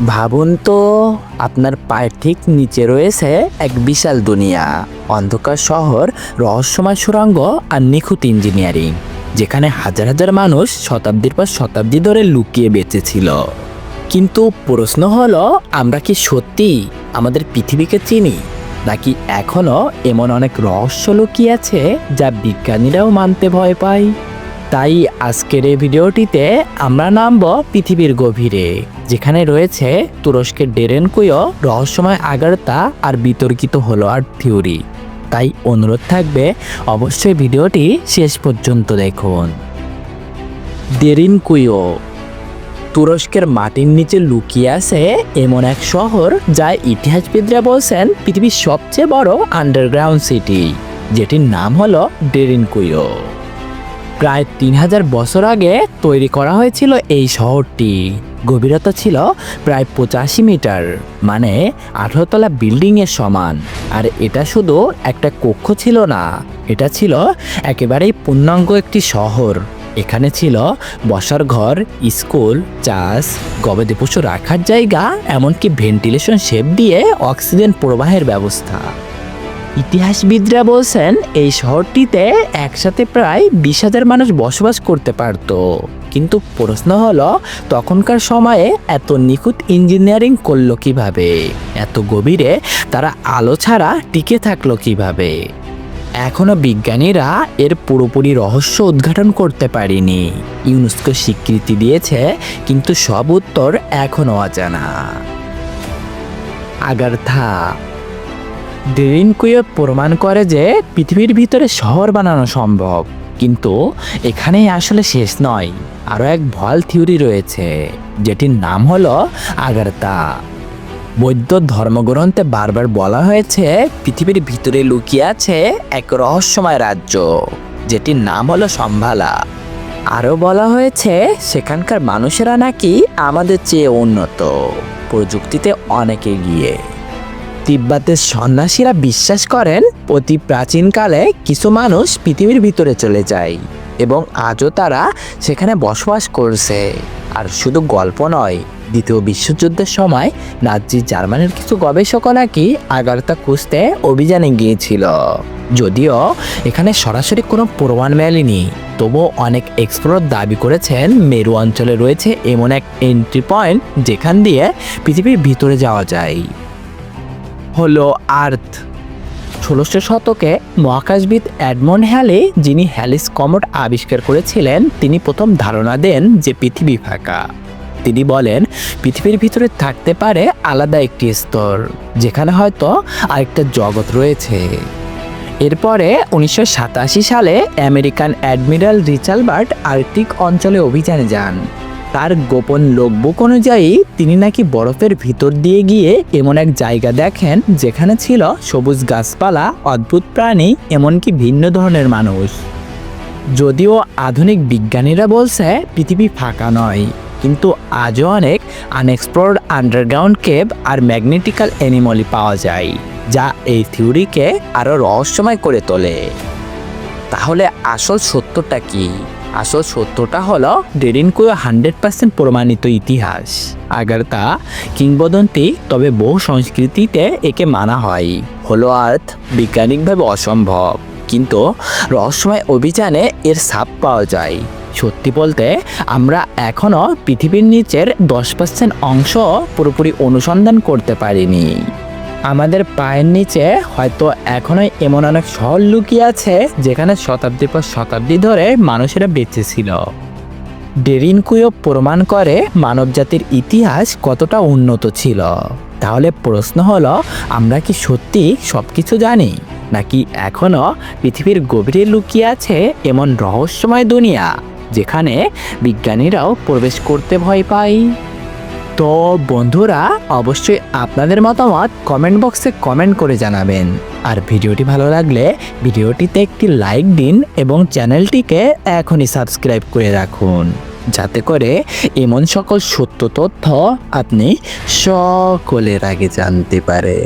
ভাবুন তো, আপনার পায়ের ঠিক নিচে রয়েছে এক বিশাল দুনিয়া, অন্ধকার শহর, রহস্যময় সুড়ঙ্গ আর নিখুঁত ইঞ্জিনিয়ারিং, যেখানে হাজার হাজার মানুষ শতাব্দীর পর শতাব্দী ধরে লুকিয়ে বেঁচেছিল। কিন্তু প্রশ্ন হলো, আমরা কি সত্যি আমাদের পৃথিবীকে চিনি, নাকি এখনও এমন অনেক রহস্য লুকিয়ে আছে যা বিজ্ঞানীরাও মানতে ভয় পায়? তাই আজকের এই ভিডিওটিতে আমরা নামব পৃথিবীর গভীরে। যেখানে রয়েছে তুরস্কের ডেরেনকুয়ো রহস্যময় আগারতা আর বিতর্কিত হলো আর থিওরি। তাই অনুরোধ থাকবে, অবশ্যই ভিডিওটি শেষ পর্যন্ত দেখুন। ডেরিনকুয়ো তুরস্কের মাটির নিচে লুকিয়ে আছে এমন এক শহর যা ইতিহাসবিদরা বলছেন পৃথিবীর সবচেয়ে বড় আন্ডারগ্রাউন্ড সিটি যেটির নাম হলো ডেরিনকুয়ো প্রায় তিন হাজার বছর আগে তৈরি করা হয়েছিল এই শহরটি। গভীরতা ছিল প্রায় পঁচাশি মিটার মানে আঠারোতলা বিল্ডিংয়ের সমান। আর এটা শুধু একটা কক্ষ ছিল না, এটা ছিল একেবারেই পূর্ণাঙ্গ একটি শহর। এখানে ছিল বসার ঘর, স্কুল, চাষ গবাদি পশু রাখার জায়গা, এমনকি ভেন্টিলেশন শেপ দিয়ে অক্সিজেন প্রবাহের ব্যবস্থা। ইতিহাসবিদরা বলছেন, এই শহরটিতে একসাথে প্রায় বিশ হাজার মানুষ বসবাস করতে পারত। কিন্তু প্রশ্ন হলো, তখনকার সময়ে এত নিখুঁত ইঞ্জিনিয়ারিং করল কীভাবে? এত গভীরে তারা আলো ছাড়া টিকে থাকল কীভাবে? এখনও বিজ্ঞানীরা এর পুরোপুরি রহস্য উদ্ঘাটন করতে পারেনি। ইউনেস্কো স্বীকৃতি দিয়েছে, কিন্তু সব উত্তর এখনও অজানা। আগারথা। ডেরিনকুয়ো প্রমাণ করে যে পৃথিবীর ভিতরে শহর বানানো সম্ভব। কিন্তু এখানেই আসলে শেষ নয়। আরও এক ভল থিওরি রয়েছে, যেটির নাম হলো আগারতা। বৌদ্ধ ধর্মগ্রন্থে বারবার বলা হয়েছে, পৃথিবীর ভিতরে লুকিয়ে আছে এক রহস্যময় রাজ্য, যেটির নাম হলো সম্ভালা। আরও বলা হয়েছে, সেখানকার মানুষেরা নাকি আমাদের চেয়ে উন্নত। প্রযুক্তিতে অনেকে এগিয়ে। তিব্বতের সন্ন্যাসীরা বিশ্বাস করেন, অতি প্রাচীনকালে কিছু মানুষ পৃথিবীর ভিতরে চলে যায় এবং আজও তারা সেখানে বসবাস করছে। আর শুধু গল্প নয়, দ্বিতীয় বিশ্বযুদ্ধের সময় নাজি জার্মানির কিছু গবেষকও নাকি আগারতা খুঁজতে অভিযানে গিয়েছিল। যদিও এখানে সরাসরি কোনো প্রমাণ মেলেনি, তবুও অনেক এক্সপ্লোর দাবি করেছেন মেরু অঞ্চলে রয়েছে এমন এক এন্ট্রি পয়েন্ট যেখান দিয়ে পৃথিবীর ভিতরে যাওয়া যায়। হলো আর্থ। ষোলোশো শতকে মহাকাশবিদ অ্যাডমন্ড হ্যালে, যিনি হ্যালিস কমোড আবিষ্কার করেছিলেন, তিনি প্রথম ধারণা দেন যে পৃথিবী ফাঁকা। তিনি বলেন, পৃথিবীর ভিতরে থাকতে পারে আলাদা একটি স্তর, যেখানে হয়তো আরেকটা জগৎ রয়েছে। এরপরে উনিশশো সাতাশি সালে আমেরিকান অ্যাডমিরাল রিচালবার্ট আর্কটিক অঞ্চলে অভিযানে যান। তার গোপন লোকবুক অনুযায়ী তিনি নাকি বরফের ভিতর দিয়ে গিয়ে এমন এক জায়গা দেখেন যেখানে ছিল সবুজ গাছপালা, অদ্ভুত প্রাণী, এমনকি ভিন্ন ধরনের মানুষ। যদিও আধুনিক বিজ্ঞানীরা বলছে পৃথিবী ফাঁকা নয়, কিন্তু আজও অনেক আনএক্সপ্লোর্ড আন্ডারগ্রাউন্ড কেভ আর ম্যাগনেটিক্যাল অ্যানিমলি পাওয়া যায়, যা এই থিওরিকে আরও রহস্যময় করে তোলে। তাহলে আসল সত্যটা কি? আসল সত্যটা হলো ডেরিনকুয়ো হান্ড্রেড পার্সেন্ট প্রমাণিত ইতিহাস। আগার তা কিংবদন্তি তবে বহু সংস্কৃতিতে একে মানা হয়। হলো আর্থ বিজ্ঞানিকভাবে অসম্ভব, কিন্তু রহস্যময় অভিযানে এর ছাপ পাওয়া যায়। সত্যি বলতে, আমরা এখনও পৃথিবীর নিচের দশ পার্সেন্ট অংশ পুরোপুরি অনুসন্ধান করতে পারিনি। আমাদের পায়ের নিচে হয়তো এখনও এমন অনেক শহর লুকিয়ে আছে যেখানে শতাব্দীর পর শতাব্দী ধরে মানুষেরা বেঁচে ছিল। ডেরিনকুয়ো প্রমাণ করে মানবজাতির ইতিহাস কতটা উন্নত ছিল। তাহলে প্রশ্ন হলো, আমরা কি সত্যি সব কিছু জানি? নাকি এখনও পৃথিবীর গভীরে লুকিয়ে আছে এমন রহস্যময় দুনিয়া যেখানে বিজ্ঞানীরাও প্রবেশ করতে ভয় পায়? তো বন্ধুরা, অবশ্যই আপনাদের মতামত কমেন্ট বক্সে কমেন্ট করে জানাবেন। আর ভিডিওটি ভালো লাগলে ভিডিওটিতে একটি লাইক দিন এবং চ্যানেলটিকে এখনই সাবস্ক্রাইব করে রাখুন। যাতে করে এমন সকল সত্য তথ্য আপনি সকলের আগে জানতে পারে।